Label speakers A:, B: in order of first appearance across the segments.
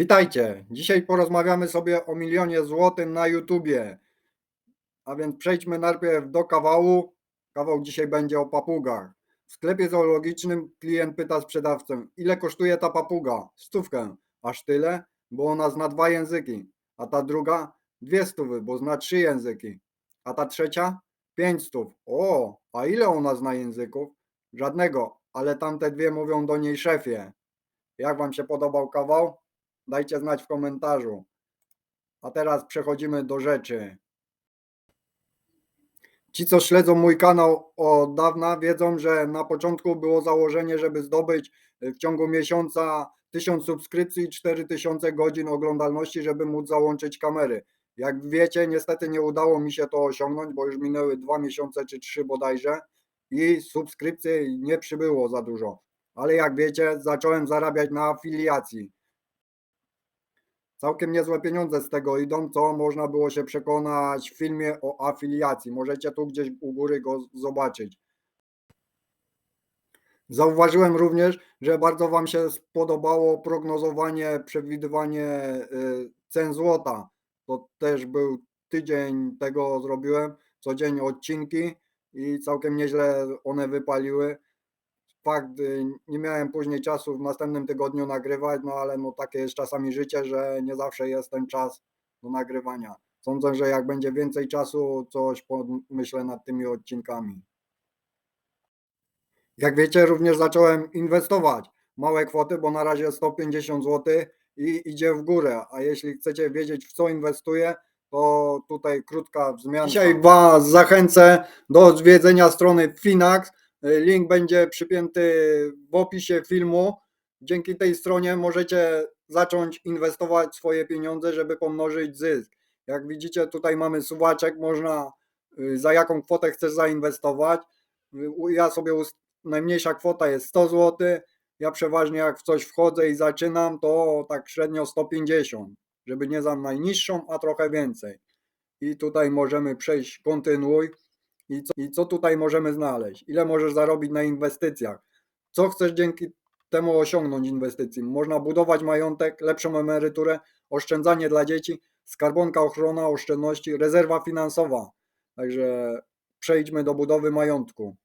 A: Witajcie! Dzisiaj porozmawiamy sobie o milionie złotym na YouTubie. A więc przejdźmy najpierw do kawału. Kawał dzisiaj będzie o papugach. W sklepie zoologicznym klient pyta sprzedawcę, ile kosztuje ta papuga? Stówkę. Aż tyle? Bo ona zna dwa języki. A ta druga? Dwie stówy, bo zna trzy języki. A ta trzecia? Pięć stów. O, a ile ona zna języków? Żadnego, ale tamte dwie mówią do niej szefie. Jak wam się podobał kawał? Dajcie znać w komentarzu. A teraz przechodzimy do rzeczy. Ci, co śledzą mój kanał od dawna, wiedzą, że na początku było założenie, żeby zdobyć w ciągu miesiąca 1000 subskrypcji i 4000 godzin oglądalności, żeby móc załączyć kamery. Jak wiecie, niestety nie udało mi się to osiągnąć, bo już minęły dwa miesiące czy trzy bodajże i subskrypcji nie przybyło za dużo. Ale jak wiecie, zacząłem zarabiać na afiliacji. Całkiem niezłe pieniądze z tego idą, co można było się przekonać w filmie o afiliacji. Możecie tu gdzieś u góry go zobaczyć. Zauważyłem również, że bardzo Wam się spodobało prognozowanie, przewidywanie y, cen złota. To też był tydzień tego zrobiłem, codziennie odcinki i całkiem nieźle one wypaliły. Fakt, nie miałem później czasu w następnym tygodniu nagrywać, no ale no takie jest czasami życie, że nie zawsze jest ten czas do nagrywania. Sądzę, że jak będzie więcej czasu, coś pomyślę nad tymi odcinkami. Jak wiecie, również zacząłem inwestować małe kwoty, bo na razie 150 zł i idzie w górę. A jeśli chcecie wiedzieć, w co inwestuję, to tutaj krótka wzmianka. Dzisiaj Was zachęcę do odwiedzenia strony Finax. Link będzie przypięty w opisie filmu. Dzięki tej stronie możecie zacząć inwestować swoje pieniądze, żeby pomnożyć zysk. Jak widzicie, tutaj mamy suwaczek, można y, za jaką kwotę chcesz zainwestować. Ja sobie najmniejsza kwota jest 100 zł. Ja przeważnie jak w coś wchodzę i zaczynam, to tak średnio 150, żeby nie za najniższą, a trochę więcej. I tutaj możemy przejść kontynuuj. I co, I co tutaj możemy znaleźć? Ile możesz zarobić na inwestycjach? Co chcesz dzięki temu osiągnąć inwestycji? Można budować majątek, lepszą emeryturę, oszczędzanie dla dzieci, skarbonka ochrona oszczędności, rezerwa finansowa. Także przejdźmy do budowy majątku.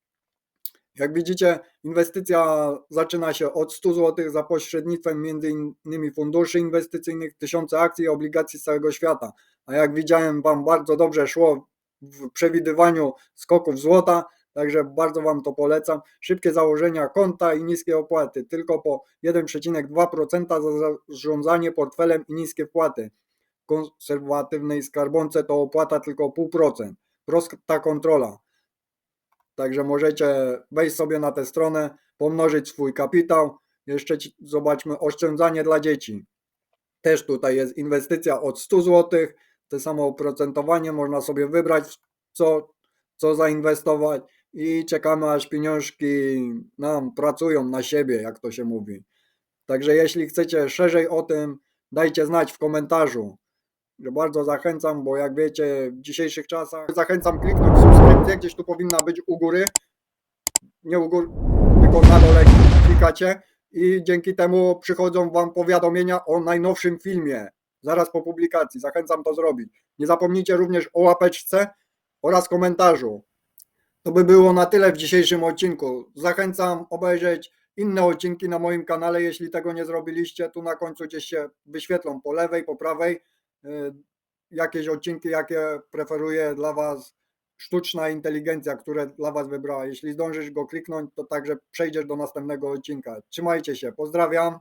A: Jak widzicie, inwestycja zaczyna się od 100 zł za pośrednictwem innymi funduszy inwestycyjnych, tysiące akcji i obligacji z całego świata. A jak widziałem, Wam bardzo dobrze szło w przewidywaniu skoków złota, także bardzo Wam to polecam. Szybkie założenia konta i niskie opłaty, tylko po 1,2% za zarządzanie portfelem i niskie wpłaty. W konserwatywnej skarbonce to opłata tylko 0,5%. Prosta kontrola. Także możecie wejść sobie na tę stronę, pomnożyć swój kapitał. Jeszcze zobaczmy oszczędzanie dla dzieci. Też tutaj jest inwestycja od 100 zł. To samo oprocentowanie można sobie wybrać, co, co zainwestować i czekamy aż pieniążki nam pracują na siebie, jak to się mówi. Także jeśli chcecie szerzej o tym, dajcie znać w komentarzu. Bardzo zachęcam, bo jak wiecie, w dzisiejszych czasach zachęcam kliknąć subskrypcję, gdzieś tu powinna być u góry. Nie u góry, tylko na dole klikacie i dzięki temu przychodzą Wam powiadomienia o najnowszym filmie. Zaraz po publikacji. Zachęcam to zrobić. Nie zapomnijcie również o łapeczce oraz komentarzu. To by było na tyle w dzisiejszym odcinku. Zachęcam obejrzeć inne odcinki na moim kanale, jeśli tego nie zrobiliście. Tu na końcu gdzieś się wyświetlą po lewej, po prawej y, jakieś odcinki, jakie preferuje dla Was sztuczna inteligencja, które dla Was wybrała. Jeśli zdążysz go kliknąć, to także przejdziesz do następnego odcinka. Trzymajcie się, pozdrawiam.